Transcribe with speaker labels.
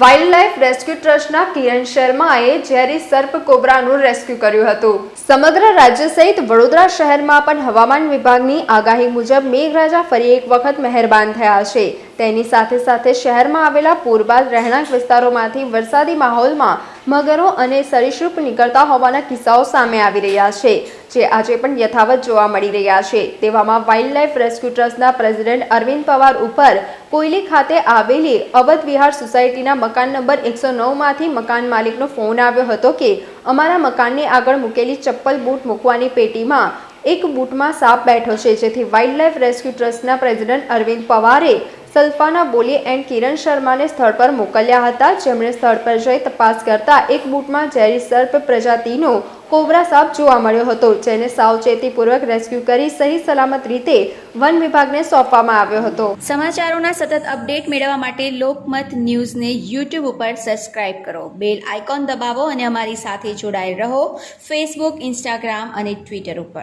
Speaker 1: Wild life rescue ટ્રસ્ટના કિરણ શર્માએ ઝેરી સર્પ કોબ્રાનું રેસ્ક્યુ કર્યું હતું. સમગ્ર રાજ્ય સહિત વડોદરા શહેરમાં પણ હવામાન વિભાગની આગાહી મુજબ મેઘરાજા ફરી એક વખત મહેરબાન થયા છે. તેની સાથે સાથે શહેરમાં આવેલા પૂરબાદ રહેણાંક વિસ્તારોમાંથી વરસાદી માહોલમાં મગરો અને સરીસૃપ નીકળતા હોવાના કિસ્સાઓ સામે આવી રહ્યા છે, જે આજે પણ યથાવત જોવા મળી રહ્યા છે. તેવામાં વાઇલ્ડલાઇફ રેસ્ક્યુ ટ્રસ્ટના પ્રેસિડેન્ટ અરવિંદ પવાર ઉપર કોયલી ખાતે આવેલી અવધ વિહાર સોસાયટીના મકાન નંબર એકસો નવમાંથી મકાન માલિકનો ફોન આવ્યો હતો કે અમારા મકાનની આગળ મૂકેલી ચપ્પલ બૂટ મૂકવાની પેટીમાં એક બૂટમાં સાપ બેઠો છે, જેથી વાઇલ્ડ લાઇફ રેસ્ક્યુ ટ્રસ્ટના પ્રેસિડેન્ટ અરવિંદ પવારે સલ્ફાના બોલી એન્ડ કિરણ શર્માને સ્થળ પર મોકલ્યા હતા. જેમણે સ્થળ પર જઈ તપાસ કરતા એક બૂટમાં ઝેરી સર્પ પ્રજાતિનો કોબરા સાપ જોવા મળ્યો હતો, જેને સાવચેતીપૂર્વક રેસ્ક્યુ કરી સહી સલામત રીતે વન વિભાગને સોંપવામાં આવ્યો હતો.
Speaker 2: સમાચારોના સતત અપડેટ મેળવવા માટે લોકમત ન્યૂઝને યુટ્યુબ ઉપર સબસ્ક્રાઇબ કરો. બેલ આઇકોન દબાવો અને અમારી સાથે જોડાયેલ રહો. ફેસબુક, ઇન્સ્ટાગ્રામ અને ટ્વિટર ઉપર.